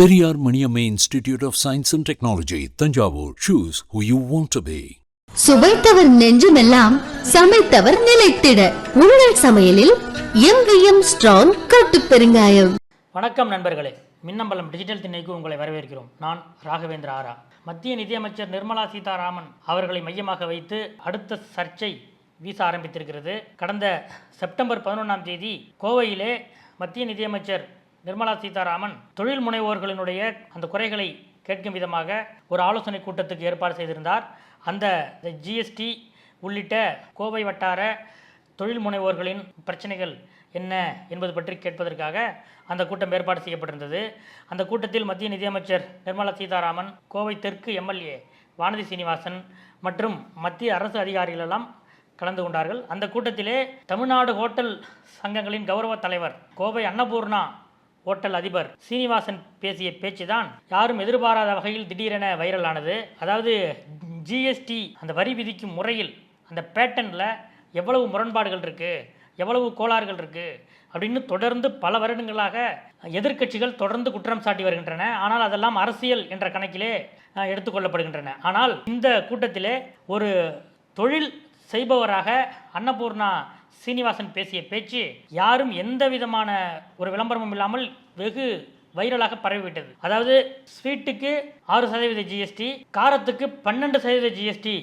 Periyar Maniamma Institute of Science and Technology, Tanjavur. Choose who you want to be. சுவைத்தவர் நெஞ்சுமெல்லாம் சமைத்தவர் நிலைத்திட. உங்கள் சமையலில் எங்கேயும் ஸ்ட்ராங் கட்டு பெருங்காயம். வணக்கம் நண்பர்களே. மின்னம்பலம் டிஜிட்டல் திண்ணைக்கு உங்களை வரவேற்கிறோம். நான் ராகவேந்திர ஆரா. மத்திய நிதியமைச்சர் நிர்மலா சீதாராமன் அவர்களை மையமாக வைத்து அடுத்த சர்ச்சை வீச ஆரம்பித்திருக்கிறது. கடந்த செப்டம்பர் பதினொன்றாம் தேதி கோவையிலே மத்திய நிதியமைச்சர் நிர்மலா சீதாராமன் தொழில் முனைவோர்களினுடைய அந்த குறைகளை கேட்கும் விதமாக ஒரு ஆலோசனை கூட்டத்துக்கு ஏற்பாடு செய்திருந்தார். அந்த ஜிஎஸ்டி உள்ளிட்ட கோவை வட்டார தொழில் முனைவோர்களின் பிரச்சனைகள் என்ன என்பது பற்றி கேட்பதற்காக அந்த கூட்டம் ஏற்பாடு செய்யப்பட்டிருந்தது. அந்த கூட்டத்தில் மத்திய நிதியமைச்சர் நிர்மலா சீதாராமன் கோவை தெற்கு எம்எல்ஏ வானதி சீனிவாசன் மற்றும் மத்திய அரசு அதிகாரிகள் எல்லாம் கலந்து கொண்டார்கள். அந்த கூட்டத்திலே தமிழ்நாடு ஹோட்டல் சங்கங்களின் கௌரவ தலைவர் கோவை அன்னபூர்ணா ஓட்டல் அதிபர் சீனிவாசன் பேசிய பேச்சு தான் யாரும் எதிர்பாராத வகையில் திடீரென வைரலானது. அதாவது ஜிஎஸ்டி அந்த வரி விதிக்கும் முறையில் அந்த பேட்டனில் எவ்வளவு முரண்பாடுகள் இருக்குது எவ்வளவு கோளாறுகள் இருக்குது அப்படின்னு தொடர்ந்து பல வருடங்களாக எதிர்க்கட்சிகள் தொடர்ந்து குற்றம் சாட்டி வருகின்றன. ஆனால் அதெல்லாம் அரசியல் என்ற கணக்கிலே எடுத்துக்கொள்ளப்படுகின்றன. ஆனால் இந்த கூட்டத்திலே ஒரு தொழில் செய்பவராக அன்னபூர்ணா சீனிவாசன் பேசிய பேச்சு யாரும் எந்த விதமான ஒரு விளம்பரமும் இல்லாமல் வெகு வைரலாக பரவிவிட்டது. அதாவது ஸ்வீட்டுக்கு ஆறு சதவீத ஜிஎஸ்டி காரத்துக்கு பன்னெண்டு சதவீத ஜிஎஸ்டி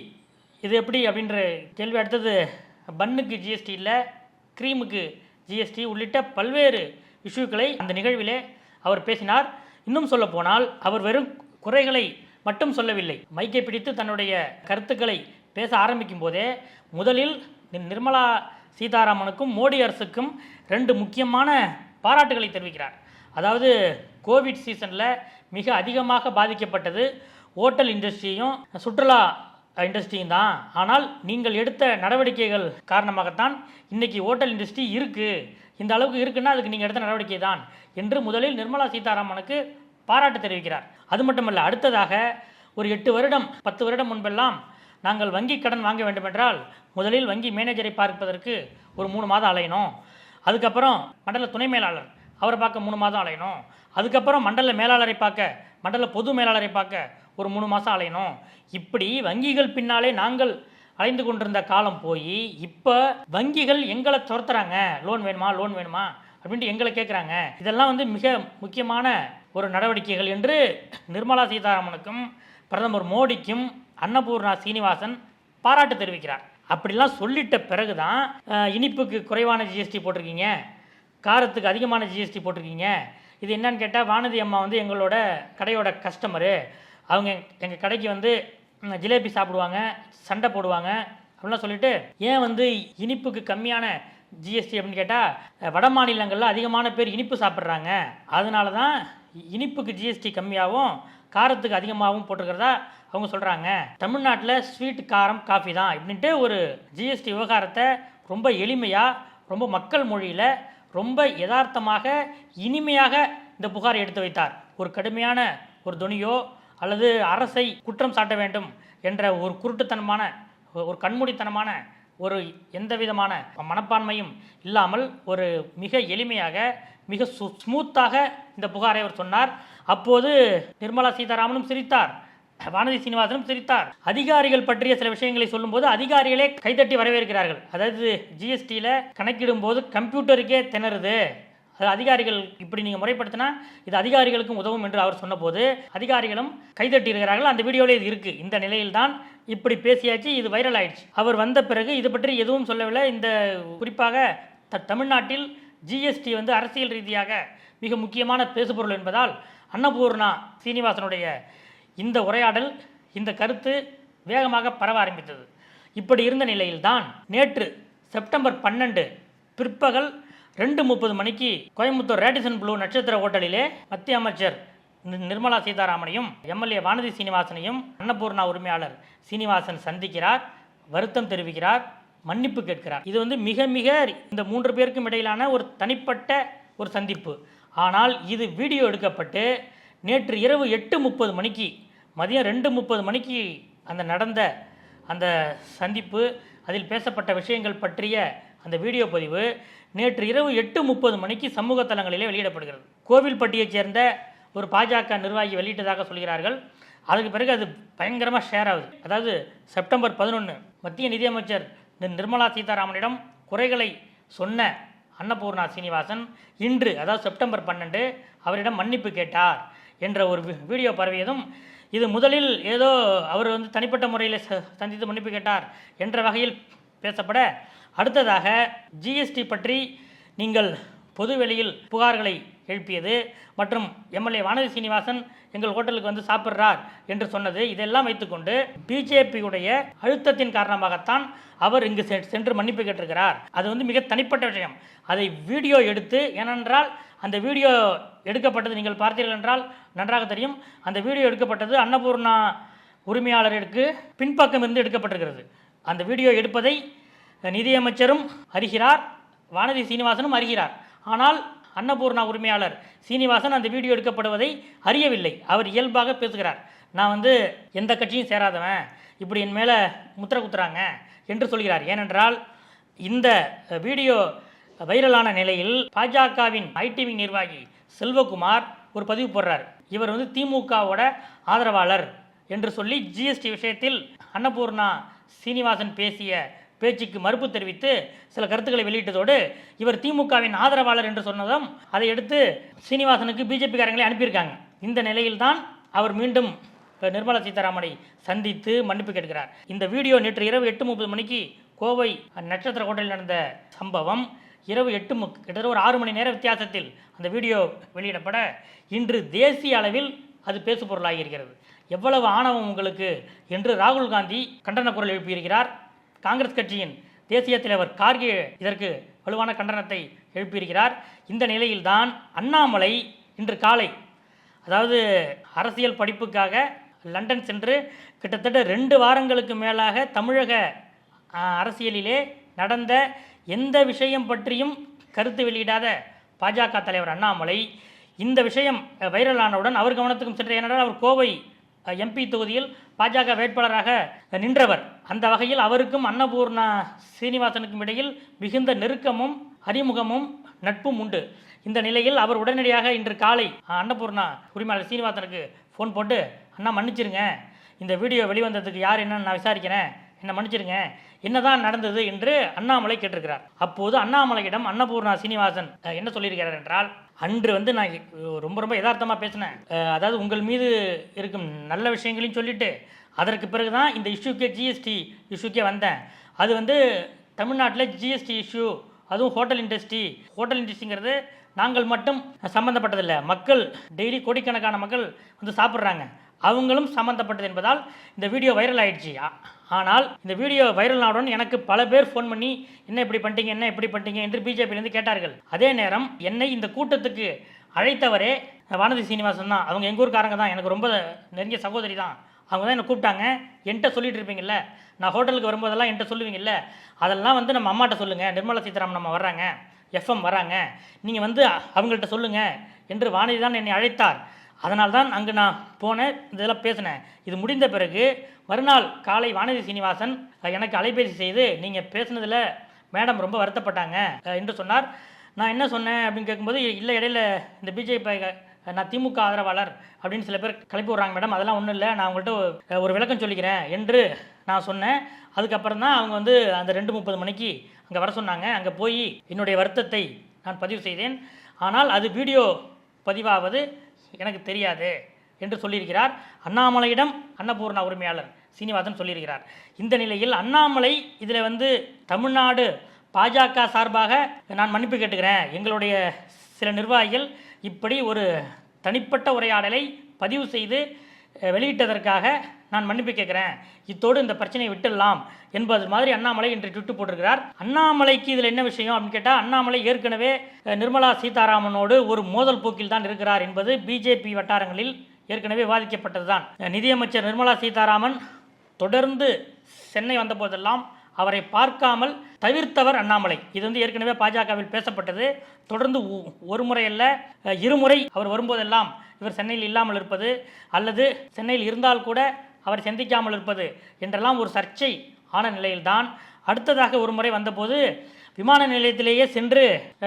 இது எப்படி அப்படின்ற கேள்வி அடுத்தது பன்னுக்கு ஜிஎஸ்டி இல்லை க்ரீமுக்கு ஜிஎஸ்டி உள்ளிட்ட பல்வேறு இஷ்யூக்களை அந்த நிகழ்விலே அவர் பேசினார். இன்னும் சொல்ல போனால் அவர் வெறும் குறைகளை மட்டும் சொல்லவில்லை. மைக்கை பிடித்து தன்னுடைய கருத்துக்களை பேச ஆரம்பிக்கும் போதே முதலில் நிர்மலா சீதாராமனுக்கும் மோடி அரசுக்கும் ரெண்டு முக்கியமான பாராட்டுகளை தெரிவிக்கிறார். அதாவது கோவிட் சீசனில் மிக அதிகமாக பாதிக்கப்பட்டது ஹோட்டல் இண்டஸ்ட்ரியும் சுற்றுலா இண்டஸ்ட்ரியும் தான். ஆனால் நீங்கள் எடுத்த நடவடிக்கைகள் காரணமாகத்தான் இன்னைக்கு ஹோட்டல் இண்டஸ்ட்ரி இருக்குது இந்த அளவுக்கு இருக்குன்னா அதுக்கு நீங்கள் எடுத்த நடவடிக்கை தான் என்று முதலில் நிர்மலா சீதாராமனுக்கு பாராட்டு தெரிவிக்கிறார். அது மட்டுமல்ல அடுத்ததாக ஒரு எட்டு வருடம் பத்து வருடம் முன்பெல்லாம் நாங்கள் வங்கி கடன் வாங்க வேண்டுமென்றால் முதலில் வங்கி மேனேஜரை பார்ப்பதற்கு ஒரு மூணு மாதம் அலையணும். அதுக்கப்புறம் மண்டல துணை மேலாளர் அவரை பார்க்க மூணு மாதம் அலையணும். அதுக்கப்புறம் மண்டல மேலாளரை பார்க்க மண்டல பொது மேலாளரை பார்க்க ஒரு மூணு மாதம் அலையணும். இப்படி வங்கிகள் பின்னாலே நாங்கள் அலைந்து கொண்டிருந்த காலம் போய் இப்போ வங்கிகள் எங்களை துரத்துறாங்க. லோன் வேணுமா லோன் வேணுமா அப்படின்ட்டு எங்களை கேட்குறாங்க இதெல்லாம் வந்து மிக முக்கியமான ஒரு நடவடிக்கைகள் என்று நிர்மலா சீதாராமனுக்கும் பிரதமர் மோடிக்கும் அன்னபூர்ணா சீனிவாசன் பாராட்டு தெரிவிக்கிறார். அப்படிலாம் சொல்லிட்ட பிறகு தான் இனிப்புக்கு குறைவான ஜிஎஸ்டி போட்டிருக்கீங்க. காரத்துக்கு அதிகமான ஜிஎஸ்டி போட்டிருக்கீங்க. இது என்னன்னு கேட்டால் வானதி அம்மா வந்து எங்களோட கடையோட கஸ்டமரு அவங்க எங்கள் கடைக்கு வந்து ஜிலேபி சாப்பிடுவாங்க சண்டை போடுவாங்க அப்படிலாம் சொல்லிட்டு ஏன் வந்து இனிப்புக்கு கம்மியான ஜிஎஸ்டி அப்படின்னு கேட்டால் வட மாநிலங்களில் அதிகமான பேர் இனிப்பு சாப்பிட்றாங்க. அதனால தான் இனிப்புக்கு ஜிஎஸ்டி கம்மியாகவும் காரத்துக்கு அதிகமாகவும் போட்டிருக்கிறதா அவங்க சொல்கிறாங்க தமிழ்நாட்டில் ஸ்வீட் காரம் காஃபி தான். இப்படின்ட்டு ஒரு ஜிஎஸ்டி விவகாரத்தை ரொம்ப எளிமையாக ரொம்ப மக்கள் மொழியில் ரொம்ப யதார்த்தமாக இனிமையாக இந்த புகாரை எடுத்து வைத்தார். ஒரு கடுமையான ஒரு துணியோ அல்லது அரசை குற்றம் சாட்ட வேண்டும் என்ற ஒரு குருட்டுத்தனமான ஒரு கண்மூடித்தனமான ஒரு எந்த விதமான மனப்பான்மையும் இல்லாமல் ஒரு மிக எளிமையாக மிக சு ஸ்மூத்தாக இந்த புகாரை அவர் சொன்னார். அப்போது நிர்மலா சீதாராமனும் சிரித்தார். வானதி சீனிவாசனும் சிரித்தார். அதிகாரிகள் பற்றிய சில விஷயங்களை சொல்லும்போது அதிகாரிகளே கைதட்டி வரவேற்கிறார்கள். அதாவது ஜிஎஸ்டியில் கணக்கிடும் போது கம்ப்யூட்டருக்கே திணறுது. அது அதிகாரிகள் இப்படி நீங்கள் முறைப்படுத்தினா இது அதிகாரிகளுக்கும் உதவும் என்று அவர் சொன்னபோது அதிகாரிகளும் கைதட்டி இருக்கிறார்கள். அந்த வீடியோவில் இது இருக்குது இந்த நிலையில்தான் இப்படி பேசியாச்சு இது வைரல் ஆயிடுச்சு. அவர் வந்த பிறகு இது பற்றி எதுவும் சொல்லவில்லை. இந்த குறிப்பாக த தமிழ்நாட்டில் ஜிஎஸ்டி வந்து அரசியல் ரீதியாக மிக முக்கியமான பேசுபொருள் என்பதால் அன்னபூர்ணா சீனிவாசனுடைய இந்த உரையாடல் இந்த கருத்து வேகமாக பரவ ஆரம்பித்தது. இப்படி இருந்த நிலையில்தான் நேற்று செப்டம்பர் பன்னெண்டு பிற்பகல் ரெண்டு முப்பது மணிக்கு கோயம்புத்தூர் ரேடிசன் ப்ளூ நட்சத்திர ஹோட்டலிலே மத்திய அமைச்சர் நிர்மலா சீதாராமனையும் எம்எல்ஏ வானதி சீனிவாசனையும் அன்னபூர்ணா உரிமையாளர் சீனிவாசன் சந்திக்கிறார் வருத்தம் தெரிவிக்கிறார். மன்னிப்பு கேட்கிறார். இது வந்து மிக மிக இந்த மூன்று பேருக்கும் இடையிலான ஒரு தனிப்பட்ட ஒரு சந்திப்பு. ஆனால் இது வீடியோ எடுக்கப்பட்டு நேற்று இரவு எட்டு முப்பது மணிக்கு மதியம் ரெண்டு முப்பது மணிக்கு அந்த நடந்த அந்த சந்திப்பு அதில் பேசப்பட்ட விஷயங்கள் பற்றிய அந்த வீடியோ பதிவு நேற்று இரவு எட்டு முப்பது மணிக்கு சமூக தளங்களிலே வெளியிடப்படுகிறது. கோவில்பட்டியைச் சேர்ந்த ஒரு பாஜக நிர்வாகி வெளியிட்டதாக சொல்கிறார்கள். அதுக்கு பிறகு அது பயங்கரமாக ஷேர் ஆகுது. அதாவது செப்டம்பர் பதினொன்று மத்திய நிதியமைச்சர் நிர்மலா சீதாராமனிடம் குறைகளை சொன்ன அன்னபூர்ணா சீனிவாசன் இன்று அதாவது செப்டம்பர் பன்னெண்டு அவரிடம் மன்னிப்பு கேட்டார் என்ற ஒரு வி- வீடியோ பரவியதும் இது முதலில் ஏதோ அவர் வந்து தனிப்பட்ட முறையில் ச- சந்தித்து மன்னிப்பு கேட்டார் என்ற வகையில் பேசப்பட அடுத்ததாக ஜிஎஸ்டி பற்றி நீங்கள் பொதுவெளியில் புகார்களை எழுப்பியது. மற்றும் எம்எல்ஏ வானதி சீனிவாசன் எங்கள் ஹோட்டலுக்கு வந்து சாப்பிட்றார் என்று சொன்னது. இதெல்லாம் வைத்துக்கொண்டு பிஜேபியுடைய அழுத்தத்தின் காரணமாகத்தான் அவர் இங்கு செ- சென்று மன்னிப்பு கேட்டிருக்கிறார். அது வந்து மிக தனிப்பட்ட விஷயம். அதை வீடியோ எடுத்து ஏனென்றால் அந்த வீடியோ எடுக்கப்பட்டது நீங்கள் பார்த்தீர்கள் என்றால் நன்றாக தெரியும். அந்த வீடியோ எடுக்கப்பட்டது அன்னபூர்ணா உரிமையாளருக்கு பின்பக்கம் இருந்து எடுக்கப்பட்டிருக்கிறது. அந்த வீடியோ எடுப்பதை நிதியமைச்சரும் அறிகிறார் வானதி சீனிவாசனும் அறிகிறார். ஆனால் அன்னபூர்ணா உரிமையாளர் சீனிவாசன் அந்த வீடியோ எடுக்கப்படுவதை அறியவில்லை. அவர் இயல்பாக பேசுகிறார். நான் வந்து எந்த கட்சியும் சேராதவன். இப்படி என் மேலே முத்திர குத்துறாங்க என்று சொல்கிறார். ஏனென்றால் இந்த வீடியோ வைரலான நிலையில் பாஜகவின் ஐடிவி நிர்வாகி செல்வகுமார் ஒரு பதிவு போடுறார். இவர் வந்து திமுகவோட ஆதரவாளர் என்று சொல்லி ஜிஎஸ்டி விஷயத்தில் அன்னபூர்ணா சீனிவாசன் பேசிய பேச்சுக்கு மறுப்பு தெரிவித்து சில கருத்துக்களை வெளியிட்டதோடு இவர் திமுகவின் ஆதரவாளர் என்று சொன்னதும் அதை எடுத்து சீனிவாசனுக்கு பிஜேபிக்காரங்களை அனுப்பியிருக்காங்க. இந்த நிலையில்தான் அவர் மீண்டும் நிர்மலா சீதாராமனை சந்தித்து மன்னிப்பு கேட்கிறார். இந்த வீடியோ நேற்று இரவு எட்டு முப்பது மணிக்கு கோவை நட்சத்திர ஹோட்டலில் நடந்த சம்பவம் இரவு எட்டு மு கிட்டத்தட்ட ஒரு ஆறு மணி நேர வித்தியாசத்தில் அந்த வீடியோ வெளியிடப்பட இன்று தேசிய அளவில் அது பேசு இருக்கிறது. எவ்வளவு ஆணவம் உங்களுக்கு என்று ராகுல் காந்தி கண்டன குரல் எழுப்பியிருக்கிறார். காங்கிரஸ் கட்சியின் தேசிய தலைவர் கார்கே இதற்கு வலுவான கண்டனத்தை எழுப்பியிருக்கிறார். இந்த நிலையில்தான் அண்ணாமலை இன்று காலை அதாவது அரசியல் படிப்புக்காக லண்டன் சென்று கிட்டத்தட்ட ரெண்டு வாரங்களுக்கு மேலாக தமிழக அரசியலிலே நடந்த எந்த விஷயம் பற்றியும் கருத்து வெளியிடாத பாஜக தலைவர் அண்ணாமலை இந்த விஷயம் வைரலானவுடன் அவர் கவனத்துக்கும் சென்று ஏனென்றால் அவர் கோவை எம்பி தொகுதியில் பாஜக வேட்பாளராக நின்றவர். அந்த வகையில் அவருக்கும் அன்னபூர்ணா சீனிவாசனுக்கும் இடையில் மிகுந்த நெருக்கமும் அறிமுகமும் நட்பும் உண்டு. இந்த நிலையில் அவர் உடனடியாக இன்று காலை அன்னபூர்ணா உரிமையாளர் சீனிவாசனுக்கு ஃபோன் போட்டு அண்ணா மன்னிச்சிருங்க. இந்த வீடியோ வெளிவந்ததுக்கு யார் என்னன்னு நான் விசாரிக்கிறேன். என்ன மன்னிச்சிருங்க. என்னதான் நடந்தது என்று அண்ணாமலை கேட்டிருக்கிறார். அப்போது அண்ணாமலையிடம் அன்னபூர்ணா சீனிவாசன் என்ன சொல்லியிருக்கிறார் என்றால் அன்று வந்து நான் ரொம்ப ரொம்ப யதார்த்தமாக பேசினேன். அதாவது உங்கள் மீது இருக்கும் நல்ல விஷயங்களையும் சொல்லிட்டு அதற்கு பிறகு தான் இந்த இஷ்யூக்கே ஜிஎஸ்டி இஷ்யூக்கே வந்தேன். அது வந்து தமிழ்நாட்டில் ஜிஎஸ்டி இஷ்யூ அதுவும் ஹோட்டல் இண்டஸ்ட்ரி. ஹோட்டல் இண்டஸ்ட்ரிங்கிறது நாங்கள் மட்டும் சம்மந்தப்பட்டதில்லை மக்கள் டெய்லி கோடிக்கணக்கான மக்கள் வந்து சாப்பிட்றாங்க. அவங்களும் சம்மந்தப்பட்டது என்பதால் இந்த வீடியோ வைரல் ஆயிடுச்சு. ஆனால் இந்த வீடியோ வைரல் ஆனவுடன் எனக்கு பல பேர் ஃபோன் பண்ணி என்ன இப்படி பண்ணிட்டீங்க? என்ன இப்படி பண்ணிட்டீங்க? என்று பிஜேபியிலேருந்து கேட்டார்கள். அதே நேரம் என்னை இந்த கூட்டத்துக்கு அழைத்தவரே வானதி சீனிவாசன் தான். அவங்க எங்கள் ஊருக்காரங்க தான். எனக்கு ரொம்ப நெருங்கிய சகோதரி தான். அவங்க தான் என்னை கூப்பிட்டாங்க. என்கிட்ட சொல்லிட்டு இருப்பீங்கல்ல? நான் ஹோட்டலுக்கு வரும்போதெல்லாம் என்கிட்ட சொல்லுவீங்கல்ல? அதெல்லாம் வந்து நம்ம அம்மாட்ட சொல்லுங்கள் நிர்மலா சீதாராமன் நம்ம வர்றாங்க. எஃப்எம் வராங்க நீங்கள் வந்து அவங்கள்ட்ட சொல்லுங்கள் என்று வானதி தான் என்னை அழைத்தார். அதனால் தான் அங்கு நான் போனேன் இதெல்லாம் பேசினேன். இது முடிந்த பிறகு மறுநாள் காலை வானதி சீனிவாசன் எனக்கு அலைபேசி செய்து நீங்கள் பேசுனதில் மேடம் ரொம்ப வருத்தப்பட்டாங்க என்று சொன்னார். நான் என்ன சொன்னேன் அப்படின்னு கேட்கும்போது இல்லை இடையில இந்த பிஜேபி நான் திமுக ஆதரவாளர் அப்படின்னு சில பேர் கிளப்பி விட்றாங்க மேடம் அதெல்லாம் ஒன்றும் இல்லை நான் உங்கள்கிட்ட ஒரு- ஒரு விளக்கம் சொல்லிக்கிறேன் என்று நான் சொன்னேன். அதுக்கப்புறம் தான் அவங்க வந்து அந்த ரெண்டு முப்பது மணிக்கு அங்கே வர சொன்னாங்க. அங்கே போய் என்னுடைய வருத்தத்தை நான் பதிவு செய்தேன். ஆனால் அது வீடியோ பதிவாவது எனக்கு தெரியாது என்று சொல்லியிருக்கிறார். அண்ணாமலையிடம் அன்னபூர்ணா உரிமையாளர் சீனிவாசன் சொல்லியிருக்கிறார். இந்த நிலையில் அண்ணாமலை இதில் வந்து தமிழ்நாடு பாஜக சார்பாக நான் மன்னிப்பு கேட்டுக்கிறேன். எங்களுடைய சில நிர்வாகிகள் இப்படி ஒரு தனிப்பட்ட உரையாடலை பதிவு செய்து வெளியிட்டதற்காக நான் மன்னிப்பு கேட்குறேன். இத்தோடு இந்த பிரச்சனையை விட்டுடலாம் என்பது மாதிரி அண்ணாமலை இன்று ட்விட்டு போட்டிருக்கிறார். அண்ணாமலைக்கு இதில் என்ன விஷயம் அப்படின்னு கேட்டால் அண்ணாமலை ஏற்கனவே நிர்மலா சீதாராமனோடு ஒரு மோதல் போக்கில் தான் இருக்கிறார் என்பது பிஜேபி வட்டாரங்களில் ஏற்கனவே விவாதிக்கப்பட்டது தான் நிதியமைச்சர் நிர்மலா சீதாராமன் தொடர்ந்து சென்னை வந்தபோதெல்லாம் அவரை பார்க்காமல் தவிர்த்தவர் அண்ணாமலை. இது வந்து ஏற்கனவே பாஜகவில் பேசப்பட்டது. தொடர்ந்து ஒரு முறை அல்ல இருமுறை அவர் வரும்போதெல்லாம் இவர் சென்னையில் இல்லாமல் இருப்பது அல்லது சென்னையில் இருந்தால் கூட அவர் சந்திக்காமல் இருப்பது என்றெல்லாம் ஒரு சர்ச்சை ஆன நிலையில்தான். அடுத்ததாக ஒரு முறை வந்தபோது விமான நிலையத்திலேயே சென்று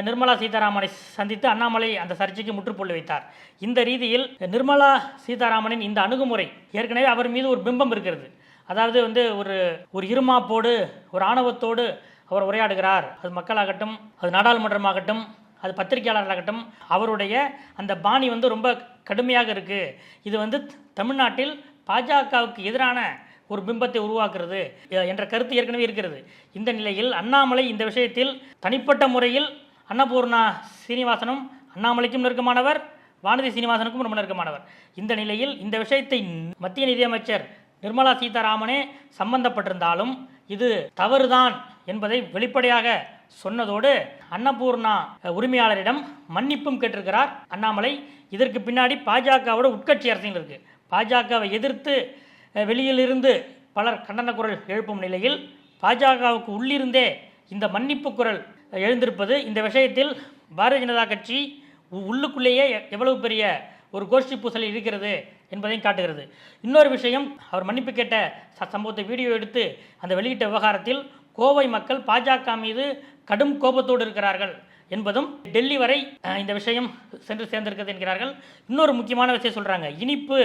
நிர்மலா சீதாராமனை சந்தித்து அண்ணாமலை அந்த சர்ச்சைக்கு முற்றுப்புள்ளி வைத்தார். இந்த ரீதியில் நிர்மலா சீதாராமனின் இந்த அணுகுமுறை ஏற்கனவே அவர் மீது ஒரு பிம்பம் இருக்கிறது. அதாவது வந்து ஒரு ஒரு இருமாப்போடு ஒரு ஆணவத்தோடு அவர் உரையாடுகிறார். அது மக்களாகட்டும் அது நாடாளுமன்றமாகட்டும் அது பத்திரிகையாளர்களாகட்டும் அவருடைய அந்த பாணி வந்து ரொம்ப கடுமையாக இருக்குது இது வந்து தமிழ்நாட்டில் பாஜகவுக்கு எதிரான ஒரு பிம்பத்தை உருவாக்குறது என்ற கருத்து ஏற்கனவே இருக்கிறது. இந்த நிலையில் அண்ணாமலை இந்த விஷயத்தில் தனிப்பட்ட முறையில் அன்னபூர்ணா சீனிவாசனும் அண்ணாமலைக்கும் நெருக்கமானவர் வானதி சீனிவாசனுக்கும் ரொம்ப நெருக்கமானவர். இந்த நிலையில் இந்த விஷயத்தை மத்திய நிதியமைச்சர் நிர்மலா சீதாராமனே சம்பந்தப்பட்டிருந்தாலும் இது தவறுதான் என்பதை வெளிப்படையாக சொன்னதோடு அன்னபூர்ணா உரிமையாளரிடம் மன்னிப்பும் கேட்டிருக்கிறார் அண்ணாமலை. இதற்கு பின்னாடி பாஜகவோட உட்கட்சி அரசியல் இருக்குது பாஜகவை எதிர்த்து வெளியிலிருந்து பலர் கண்டன குரல் எழுப்பும் நிலையில் பாஜகவுக்கு உள்ளிருந்தே இந்த மன்னிப்பு குரல் எழுந்திருப்பது இந்த விஷயத்தில் பாரதிய ஜனதா கட்சி உள்ளுக்குள்ளேயே எ- எவ்வளவு பெரிய ஒரு கோஷ்டி பூசலில் இருக்கிறது என்பதையும் காட்டுகிறது. இன்னொரு விஷயம் அவர் மன்னிப்பு கேட்ட ச- சம்பவத்தை வீடியோ எடுத்து அந்த வெளியிட்ட விவகாரத்தில் கோவை மக்கள் பாஜக மீது கடும் கோபத்தோடு இருக்கிறார்கள் என்பதும் டெல்லி வரை இந்த விஷயம் சென்று சேர்ந்திருக்கிறது என்கிறார்கள். இன்னொரு முக்கியமான விஷயம் சொல்கிறாங்க இனிப்பு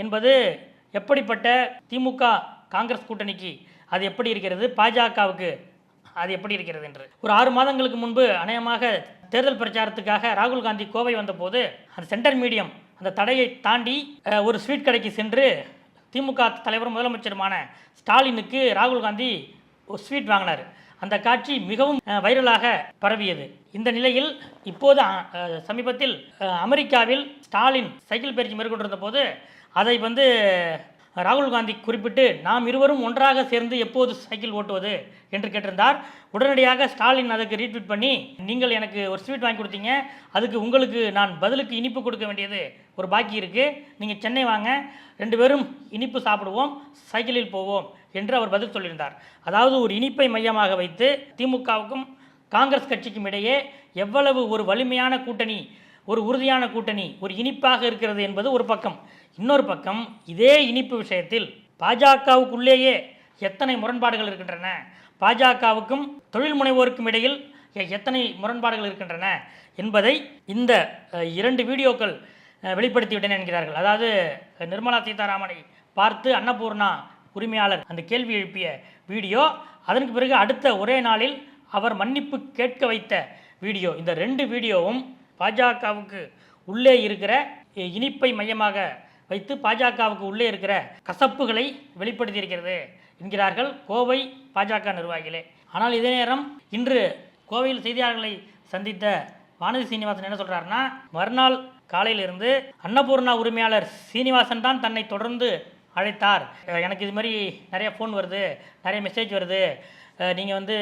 என்பது எப்படிப்பட்ட திமுக காங்கிரஸ் கூட்டணிக்கு அது எப்படி இருக்கிறது? பாஜகவுக்கு அது எப்படி இருக்கிறது என்று. ஒரு ஆறு மாதங்களுக்கு முன்பு அநேகமாக தேர்தல் பிரச்சாரத்துக்காக ராகுல் காந்தி கோவை வந்தபோது அந்த சென்டர் மீடியம் அந்த தடையை தாண்டி ஒரு ஸ்வீட் கடைக்கு சென்று திமுக தலைவரும் முதலமைச்சருமான ஸ்டாலினுக்கு ராகுல் காந்தி ஒரு ஸ்வீட் வாங்கினார். அந்த காட்சி மிகவும் வைரலாக பரவியது. இந்த நிலையில் இப்போது சமீபத்தில் அமெரிக்காவில் ஸ்டாலின் சைக்கிள் பயிற்சி மேற்கொண்டிருந்த போது அதை வந்து ராகுல் காந்தி குறிப்பிட்டு நாம் இருவரும் ஒன்றாக சேர்ந்து எப்போது சைக்கிள் ஓட்டுவது? என்று கேட்டிருந்தார். உடனடியாக ஸ்டாலின் அதுக்கு ரீட்வீட் பண்ணி நீங்கள் எனக்கு ஒரு ஸ்வீட் வாங்கி கொடுத்தீங்க. அதுக்கு உங்களுக்கு நான் பதிலுக்கு இனிப்பு கொடுக்க வேண்டியது ஒரு பாக்கி இருக்குது நீங்கள் சென்னை வாங்க. ரெண்டு பேரும் இனிப்பு சாப்பிடுவோம். சைக்கிளில் போவோம். என்று அவர் பதில் சொல்லியிருந்தார். அதாவது ஒரு இனிப்பை மையமாக வைத்து திமுகவுக்கும் காங்கிரஸ் கட்சிக்கும் இடையே எவ்வளவு ஒரு வலிமையான கூட்டணி ஒரு உறுதியான கூட்டணி ஒரு இனிப்பாக இருக்கிறது என்பது ஒரு பக்கம். இன்னொரு பக்கம் இதே இனிப்பு விஷயத்தில் பாஜகவுக்குள்ளேயே எத்தனை முரண்பாடுகள் இருக்கின்றன? பாஜகவுக்கும் தொழில் முனைவோருக்கும் இடையில் எ- எத்தனை முரண்பாடுகள் இருக்கின்றன? என்பதை இந்த இரண்டு வீடியோக்கள் வெளிப்படுத்திவிட்டன என்கிறார்கள். அதாவது நிர்மலா சீதாராமனை பார்த்து அன்னபூர்ணா உரிமையாளர் அந்த கேள்வி எழுப்பிய வீடியோ அதற்கு பிறகு அடுத்த ஒரே நாளில் அவர் மன்னிப்பு கேட்க வைத்த வீடியோ. இந்த ரெண்டு வீடியோவும் பாஜகவுக்கு உள்ளே இருக்கிற இனிப்பை மையமாக வைத்து பாஜகவுக்கு உள்ளே இருக்கிற கசப்புகளை வெளிப்படுத்தியிருக்கிறது என்கிறார்கள் கோவை பாஜக நிர்வாகிகளே. ஆனால் இதே நேரம் இன்று கோவையில் செய்தியாளர்களை சந்தித்த வானதி சீனிவாசன் என்ன சொல்கிறாருன்னா மறுநாள் காலையிலிருந்து அன்னபூர்ணா உரிமையாளர் சீனிவாசன் தான் தன்னை தொடர்ந்து அழைத்தார். எனக்கு இது மாதிரி நிறைய ஃபோன் வருது நிறைய மெசேஜ் வருது. நீங்கள் வந்து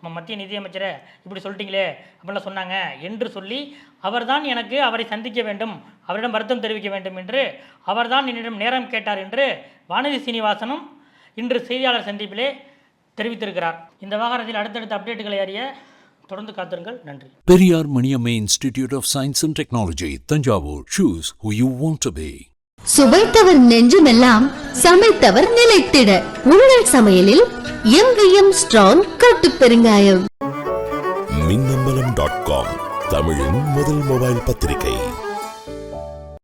மத்திய நிதியமைச்சரை இப்படி சொல்லிட்டீங்களே அப்படிலாம் சொன்னாங்க என்று சொல்லி அவர்தான் எனக்கு அவரை சந்திக்க வேண்டும் அவரிடம் வருத்தம் தெரிவிக்க வேண்டும் என்று அவர்தான் என்னிடம் நேரம் கேட்டார் என்று வானதி சீனிவாசனும் இன்று செய்தியாளர் சந்திப்பிலே தெரிவித்திருக்கிறார். இந்த விவகாரத்தில் அடுத்தடுத்த அப்டேட்டுகளை அறிய தொடர்ந்து காத்திருங்கள். நன்றி. Periyar Maniammai institute of science and technology Thanjavur. Choose who you want to be. சுவைத்தவர் நெஞ்சுமெல்லாம் சமைத்தவர் நிலைத்திட. உங்கள் சமையலில் எம்விஎம் ஸ்ட்ராங் கட்டு பெருங்காயம். மின்னம்பலம் டாட் காம் தமிழின் முதல் மொபைல் பத்திரிகை.